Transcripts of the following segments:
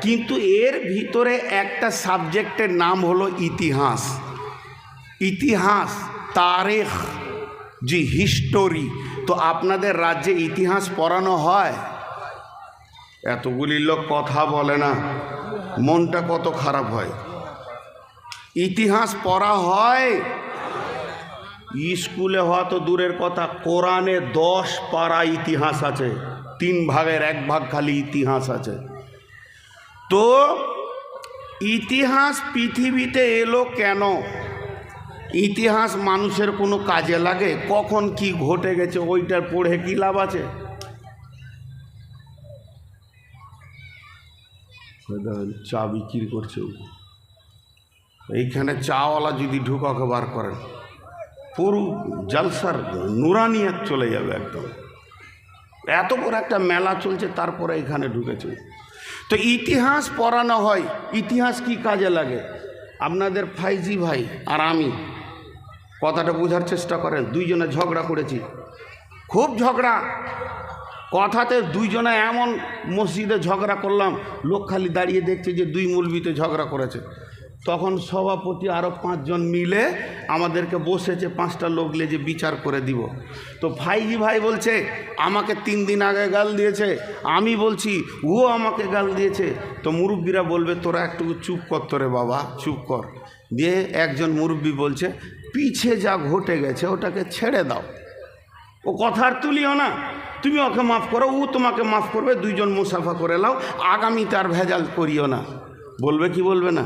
কিন্তু এর ভিতরে একটা সাবজেক্টের নাম হলো ইতিহাস। ইতিহাস, তারেখ জি হিস্টোরি। তো আপনাদের রাজ্যে ইতিহাস পড়ানো হয়? এতগুলি লোক কথা বলে না। মনটা কত খারাপ হয়। ইতিহাস পড়া হয়? স্কুলে হওয়া তো দূরের কথা। কোরআনে দশ পারা ইতিহাস আছে। তিন ভাগের এক ভাগ খালি ইতিহাস আছে। তো ইতিহাস পৃথিবীতে এলো কেন? ইতিহাস মানুষের কোনো কাজে লাগে? কখন কি ঘটে গেছে? ওইটার পড়ে কি লাভ আছে? চা বিক্রি করছে। এইখানে চাওয়ালা যদি ঢুকাকে, বার করেন। পুরো জালসার নুরানিয়াত চলে যাবে একদম। এত বড় একটা মেলা চলছে, তারপরে এখানে ঢুকেছে। তো ইতিহাস পড়ানো হয়, ইতিহাস কি কাজে লাগে? আপনাদের ফাইজি ভাই আর আমি কথাটা বোঝার চেষ্টা করেন, দুইজনে ঝগড়া করেছি। খুব ঝগড়া, কথাতে দুইজনে এমন মসজিদে ঝগড়া করলাম, লোক খালি দাঁড়িয়ে দেখছে যে দুই মুলবিতে ঝগড়া করেছে। তখন সভাপতি আরও পাঁচজন মিলে আমাদেরকে বসেছে, পাঁচটা লোক যে বিচার করে দিব। তো ভাইজি ভাই বলছে, আমাকে তিন দিন আগে গাল দিয়েছে। আমি বলছি, ও আমাকে গাল দিয়েছে। তো মুরব্বীরা বলবে, তোরা একটু চুপ কর তোরে বাবা, চুপ কর। দিয়ে একজন মুরব্বী বলছে, পিছে যা ঘটে গেছে, ওটাকে ছেড়ে দাও। ও কথার তুলিও না। তুমি ওকে মাফ করো, ও তোমাকে মাফ করবে, দুইজন মুসাফা করে লাও আগামী তার ভেজাল করিও না। বলবে কি বলবে না?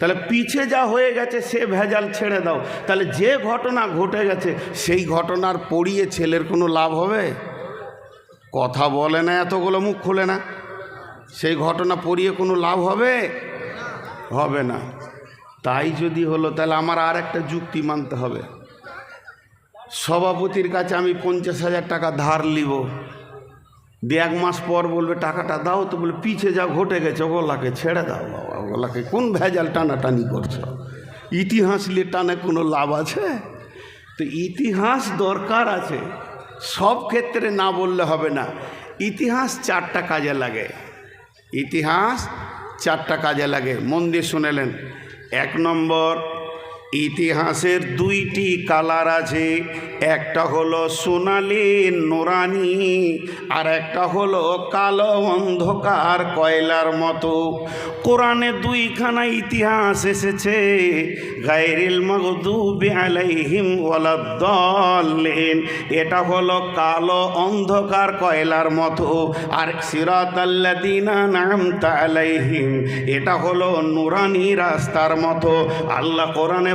তাহলে পিছে যা হয়ে গেছে, সে ভেজাল ছেড়ে দাও। তাহলে যে ঘটনা ঘটে গেছে, সেই ঘটনার পড়িয়ে ছেলের কোনো লাভ হবে? কথা বলে না, এতগুলো মুখ খোলে না। সেই ঘটনা পড়িয়ে কোনো লাভ হবে? হবে না। তাই যদি হলো, তাহলে আমার আর একটা যুক্তি মানতে হবে। সভাপতির কাছে আমি পঞ্চাশ হাজার টাকা ধার নিব দিয়ে এক মাস পর বলবে, টাকাটা দাও। তো বলে, পিছে যা ঘটে গেছে, ওগুলাকে ছেড়ে দাও বাবা, ওগুলাকে কোন ভেজাল টানাটানি করছ? ইতিহাস নিয়ে টানে কোনো লাভ আছে? তো ইতিহাস দরকার আছে, সব ক্ষেত্রে না বললে হবে না। ইতিহাস চারটা কাজে লাগে। ইতিহাস চারটা কাজে লাগে। মন দিয়ে শুনেলেন এক নম্বর ইতিহাসের দুইটি কালার আছে। একটা হলো সোনালি নোরানি, আর একটা হলো কালো অন্ধকার কয়লার মতো। কোরআনে দুইখানা ইতিহাস এসেছে, গায়রিল মগদুবি আলাইহিম ওয়ালাদ্দাল্লিন। এটা হলো কালো অন্ধকার কয়লার মতো, আর সিরাতাল্লাযিনা নামতা আলাইহিম, এটা হলো নুরানি রাস্তার মতো। আল্লাহ কোরআনে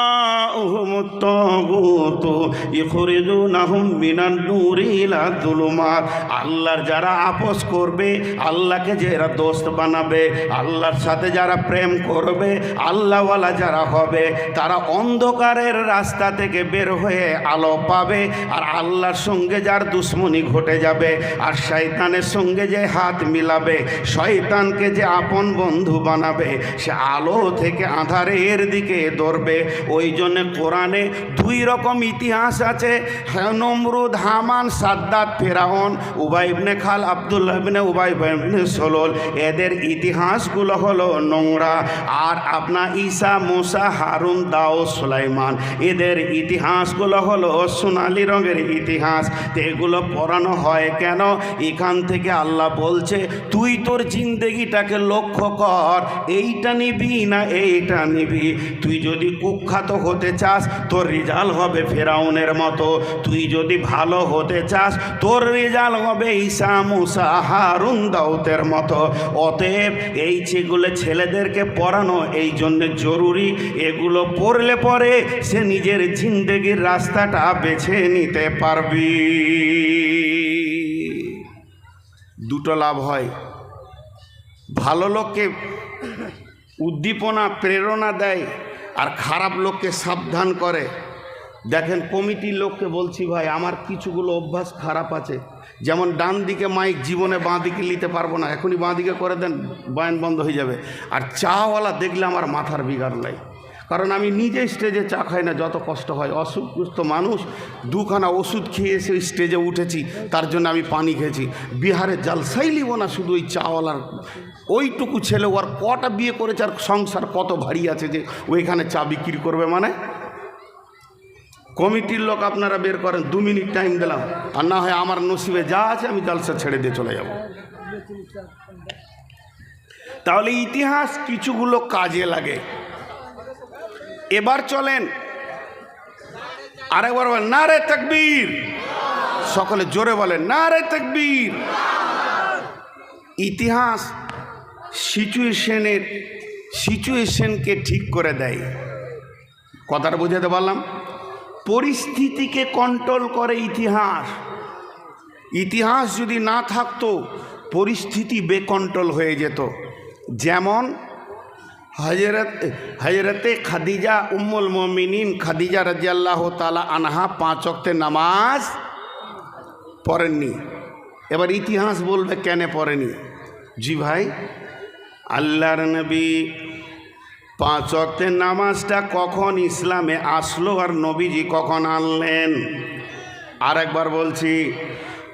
আল্লাহর যারা আপোষ করবে, আল্লাহকে যারা দোস্ত বানাবে, আল্লাহর সাথে যারা প্রেম করবে, আল্লাহওয়ালা যারা হবে, তারা অন্ধকারের রাস্তা থেকে বের হয়ে আলো পাবে, আর আল্লাহর সঙ্গে যার দুশ্মনী ঘটে যাবে, আর শয়তানের সঙ্গে যে হাত মিলাবে, শয়তানকে যে আপন বন্ধু বানাবে, সে আলো থেকে আধারের দিকে দৌড়বে। ওই জন্য কোরআনে দুই রকম ইতিহাস আছে। হ্যাঁ, নমরুদ হামান সাদ্দাত ফেরাউন উবাইবনে খাল আবদুল্লাহ ইবনে উবাইবনে সলোল। এদের ইতিহাসগুলো হলো নোংরা। আর আপনার ঈসা মুসা হারুন দাও সুলাইমান। এদের ইতিহাসগুলো হলো সোনালি রঙের ইতিহাস। এগুলো পড়ানো হয় কেন? এখান থেকে আল্লাহ বলছে তুই তোর জিন্দেগিটাকে লক্ষ্য কর। এইটা নিবি না এইটা নিবি। তুই যদি কুখ্যাত হতে চাস, তোর রেজাল্ট হবে ফেরাউনের মতো। তুই যদি ভালো হতে চাস, তোর রেজাল্ট হবে ঈসা, মুসা, হারুন দাউতের মতো। অতএব এই যেগুলো ছেলেদেরকে পড়ানো, এই জন্যে জরুরি, এগুলো পড়লে পরে সে নিজের জিন্দেগির রাস্তাটা বেছে নিতে পারবি। দুটো লাভ হয়। ভালো লোককে উদ্দীপনা, প্রেরণা দেয়। আর খারাপ লোককে সাবধান করে। দেখেন কমিটির লোককে বলছি ভাই, আমার কিছুগুলো অভ্যাস খারাপ আছে। যেমন ডান দিকে মাইক জীবনে বাঁ দিকে নিতে পারব না, এখনই বাঁ দিকে করে দেন, বয়ান বন্ধ হয়ে যাবে। আর চাওয়ালা দেখলে আমার মাথার বিগার নাই। কারণ আমি নিজে স্টেজে চা খাই না, যত কষ্ট হয়। অসুখগ্রস্ত মানুষ দুখানা ওষুধ খেয়ে এসে স্টেজে উঠেছি, তার জন্য আমি পানি খেয়েছি। বিহারে জালসাই লিব না শুধু ওই চাওয়ালার, ওইটুকু ছেলে ওর কটা বিয়ে করেছে আর সংসার কত ভারী আছে যে ওইখানে চা বিক্রি করবে মানে? কমিটির লোক আপনারা বের করেন, দু মিনিট টাইম দিলাম। আর না হয় আমার নসিবে যা আছে আমি জালসা ছেড়ে দিয়ে চলে যাব। তাহলে ইতিহাস কিছুগুলো কাজে লাগে। এবার চলেন। আরেকবার বলেন না রে তকবীর। সকলে জোরে বলেন না রে তকবীর। ইতিহাস সিচুয়েশনের সিচুয়েশনকে ঠিক করে দেয়। কথাটা বুঝাতে পারলাম? পরিস্থিতিকে কন্ট্রোল করে ইতিহাস। ইতিহাস যদি না থাকতো, পরিস্থিতি বেকন্ট্রোল হয়ে যেত। যেমন হজরত হজরতে খাদিজা উম্মুল মমিনিন, খাদিজা রাজিয়াল্লাহ তালা আনহা পাঁচ অক্তে নামাজ পড়েননি। এবার ইতিহাস বলবে কেন পড়েনি? জি ভাই, আল্লাহর নবী পাঁচ অক্তের নামাজটা কখন ইসলামে আসলো আর নবীজি কখন আনলেন? আর একবার বলছি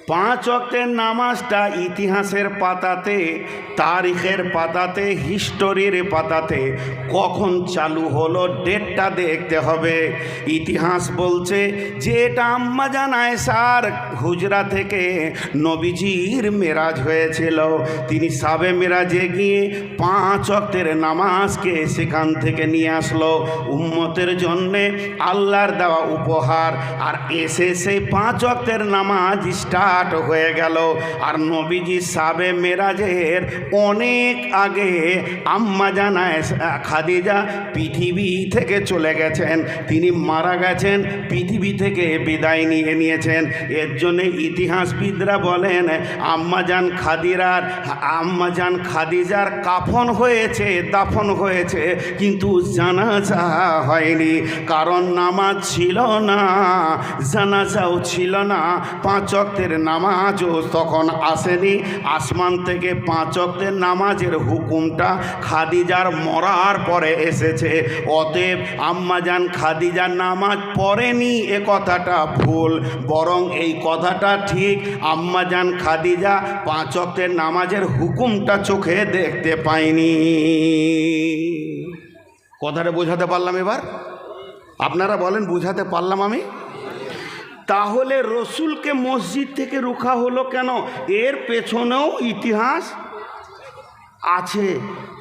পাঁচ অক্তের নামাজটা ইতিহাসের পাতাতে, তারিখের পাতাতে, হিস্টোরির পাতাতে কখন চালু হলো, ডেটটা দেখতে হবে। ইতিহাস বলছে যে এটা আম্মা জানায় সার হুজরা থেকে নবীজির মেরাজ হয়েছিল। তিনি সাবে মেরাজে গিয়ে পাঁচ অক্তের নামাজকে সেখান থেকে নিয়ে আসলো। উম্মতের জন্যে আল্লাহর দেওয়া উপহার। আর এসে সেই পাঁচ অক্তের নামাজ স্টার্ট হয়ে গেল। আর নবীজি সাবে মেরাজের অনেক আগে আম্মা জানায়, খাদিজা পৃথিবী থেকে চলে গেছেন। তিনি মারা গেছেন, পৃথিবী থেকে বিদায় নিয়ে নিয়েছেন। এর জন্যে ইতিহাসবিদরা বলেন আম্মাজান খাদিরার আম্মাজান খাদিজার কাফন হয়েছে, দাফন হয়েছে, কিন্তু জানাজা হয়নি। কারণ নামাজ ছিল না, জানাজাও ছিল না, পাঁচ নামাজও তখন আসেনি। আসমান থেকে পাঁচ অক্তের নামাজের হুকুমটা খাদিজার মরার পরে এসেছে। অতএব আম্মাজান খাদিজার নামাজ পড়েনি, এ কথাটা ভুল। বরং এই কথাটা ঠিক আম্মাজান খাদিজা পাঁচ অক্তের নামাজের হুকুমটা চোখে দেখতে পায়নি। কথাটা বোঝাতে পারলাম এবার? আপনারা বলেন, বুঝাতে পারলাম আমি? তাহলে রসুলকে মসজিদ থেকে রুখা হলো কেন এর পেছনেও ইতিহাস আছে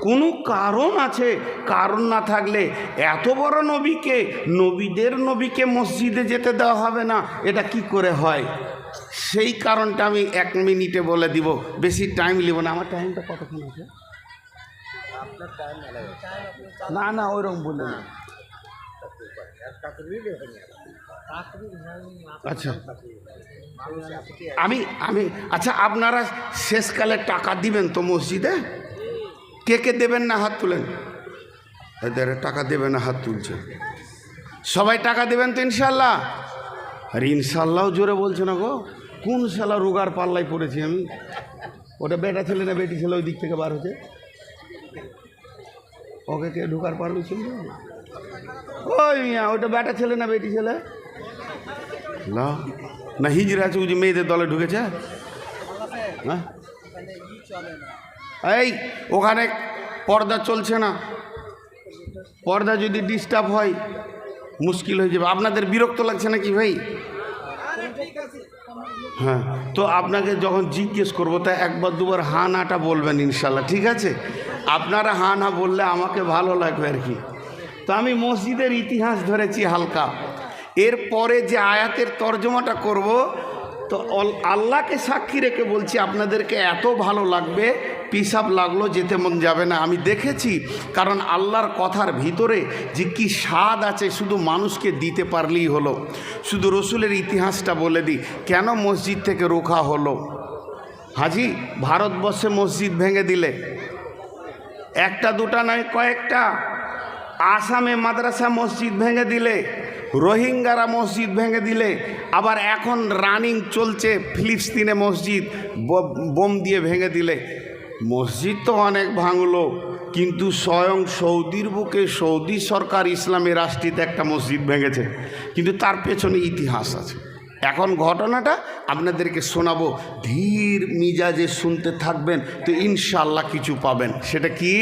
কোনো কারণ আছে কারণ না থাকলে এত বড় নবীকে নবীদের নবীকে মসজিদে যেতে দেওয়া হবে না এটা কি করে হয় সেই কারণটা আমি এক মিনিটে বলে দিব বেশি টাইম নিব না আমার টাইমটা কতক্ষণ আছে না না ওইরকম বলে না আচ্ছা। আমি আমি আচ্ছা আপনারা শেষকালে টাকা দিবেন তো মসজিদে? কে কে দেবেন না হাত তুলেন? এদের টাকা দেবেন না, হাত তুলছে। সবাই টাকা দেবেন তো ইনশাল্লাহ আর ইনশাল্লাহ জোরে বলছে না গো। কোন শালা রোগার পাল্লায় পড়েছি আমি? ওটা বেটা ছেলে না বেটি ছেলে ওই দিক থেকে বার হচ্ছে ওকে কে ঢুকার পারল ছিল? ওই মিয়া ওটা বেটা ছেলে না বেটি ছেলে? না না, হিজড়া আছে যে মেয়েদের দলে ঢুকেছে? হ্যাঁ? এই, ওখানে পর্দা চলছে না। পর্দা যদি ডিস্টার্ব হয়, মুশকিল হয়ে যাবে। আপনাদের বিরক্ত লাগছে নাকি ভাই? হ্যাঁ তো আপনাকে যখন জিজ্ঞেস করব, তা একবার দুবার হা নাটা বলবেন ইনশাল্লাহ, ঠিক আছে? আপনারা হা না বললে আমাকে ভালো লাগবে আর কি। তো আমি মসজিদের ইতিহাস ধরেছি হালকা। এরপরে যে আয়াতের তর্জমাটা করব, তো আল্লাহকে সাক্ষী রেখে বলছি, আপনাদেরকে এত ভালো লাগবে পিসাব লাগল, যেতে মন যাবে না। আমি দেখেছি, কারণ আল্লাহর কথার ভিতরে যে কি স্বাদ আছে, শুধু মানুষকে দিতে পারলেই হলো। শুধু রসুলের ইতিহাসটা বলে দিই, কেন মসজিদ থেকে রোখা হলো? হাজি, ভারতবর্ষে মসজিদ ভেঙে দিলে। একটা দুটা নয়, কয়েকটা। আসামে মাদ্রাসা মসজিদ ভেঙে দিলে। রোহিঙ্গারা মসজিদ ভেঙে দিলে, আবার এখন রানিং চলছে ফিলিস্তিনে মসজিদ বোম দিয়ে ভেঙে দিলে। মসজিদ তো অনেক ভাঙলো, কিন্তু স্বয়ং সৌদির বুকে সৌদি সরকার ইসলামী রাষ্ট্রীতে একটা মসজিদ ভেঙেছে। কিন্তু তার পেছনে ইতিহাস আছে। এখন ঘটনাটা আপনাদেরকে শোনাবো। ধীর মিজাজে শুনতে থাকবেন, তো ইনশাল্লাহ কিছু পাবেন। সেটা কি?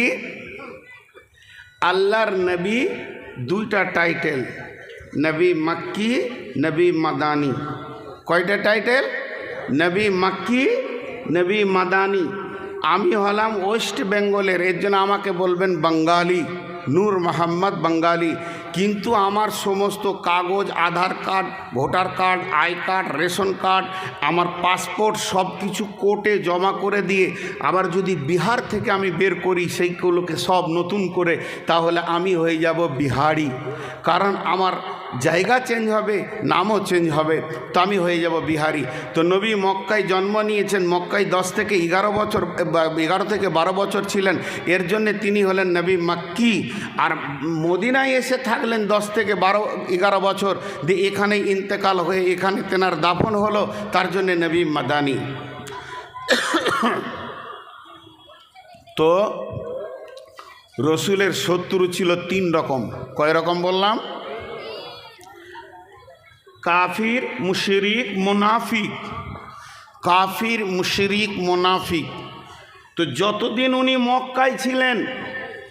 আল্লাহর নবী দুইটা টাইটেল নবী মাক্কি, নবী মাদানি। কয়টা টাইটেল? নবী মাক্কি, নবী মাদানি। আমি হলাম ওয়েস্ট বেঙ্গলের, এর জন্য আমাকে বলবেন বাঙ্গালি নূর মোহাম্মদ বাঙ্গালি কিন্তু আমার সমস্ত কাগজ, Aadhaar card, voter card, I card, ration card, আমার পাসপোর্ট সব কিছু কোর্টে জমা করে দিয়ে আবার যদি বিহার থেকে আমি বের করি, সেইগুলোকে সব নতুন করে, তাহলে আমি হয়ে যাব বিহারি। কারণ আমার জায়গা চেঞ্জ হবে, নামও চেঞ্জ হবে তো আমি হয়ে যাব বিহারি। তো নবী মক্কায় জন্ম নিয়েছেন, মক্কায় দশ থেকে এগারো বছর এগারো থেকে বারো বছর ছিলেন। এর জন্যে তিনি হলেন নবী মাক্কি। আর মদিনায় এসে থাকলেন দশ থেকে বারো, এগারো বছর। দিয়ে এখানে ইন্তেকাল হয়ে এখানে তেনার দাফন হলো, তার জন্যে নবী মাদানি। তো রসুলের শত্রু ছিল তিন রকম। কয় রকম বললাম? কাফির, মুশরিক, মুনাফিক। কাফির, মুশরিক, মুনাফিক। তো যতদিন উনি মক্কায় ছিলেন,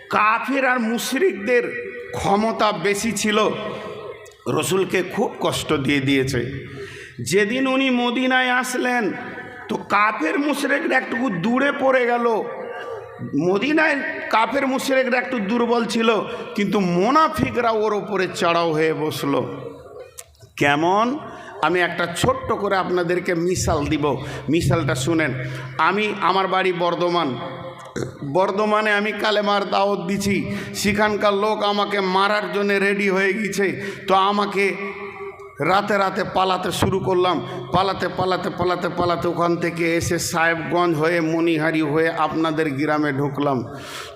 কাফির আর মুশরিকদের ক্ষমতা বেশি ছিল। রসুলকে খুব কষ্ট দিয়ে দিয়েছে। যেদিন উনি মদিনায় আসলেন, তো কাফের মুশরেকরা একটু দূরে পড়ে গেল। মদিনায় কাফের মুশরেকরা একটু দুর্বল ছিল, কিন্তু মোনাফিকরা ওর ওপরে চড়াও হয়ে বসল। কেমন? আমি একটা ছোট্ট করে আপনাদেরকে মিশাল দিব। মিশালটা শুনেন, আমি আমার বাড়ি বর্ধমান। বর্ধমানে আমি কালেমার দাওয়াত দিছি। সেখানকার লোক আমাকে মারার জন্য রেডি হয়ে গেছে। তো আমাকে রাতে রাতে পালাতে শুরু করলাম। পালাতে পালাতে পালাতে পালাতে ওখান থেকে এসে সাহেবগঞ্জ হয়ে মণিহারি হয়ে আপনাদের গ্রামে ঢুকলাম।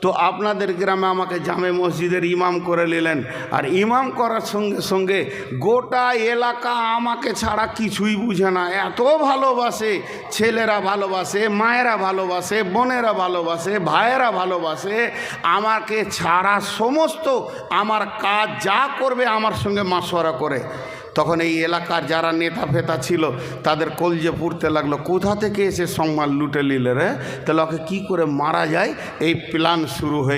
তো আপনাদের গ্রামে আমাকে জামে মসজিদের ইমাম করে নিলেন। আর ইমাম করার সঙ্গে সঙ্গে গোটা এলাকা আমাকে ছাড়া কিছুই বুঝে না। এত ভালোবাসে, ছেলেরা ভালোবাসে, মায়েরা ভালোবাসে, বোনেরা ভালোবাসে, ভাইয়েরা ভালোবাসে, আমাকে ছাড়া সমস্ত আমার কাজ যা করবে আমার সঙ্গে মাসোয়ারা করে। তখন এই এলাকার যারা নেতা ফেতা ছিল, তাদের কলজে পুড়তে লাগল। কোথা থেকে এসে সম্মান লুটে নিলে রে? তাহলে ওকে কী করে মারা যায়? এই প্ল্যান শুরু হয়ে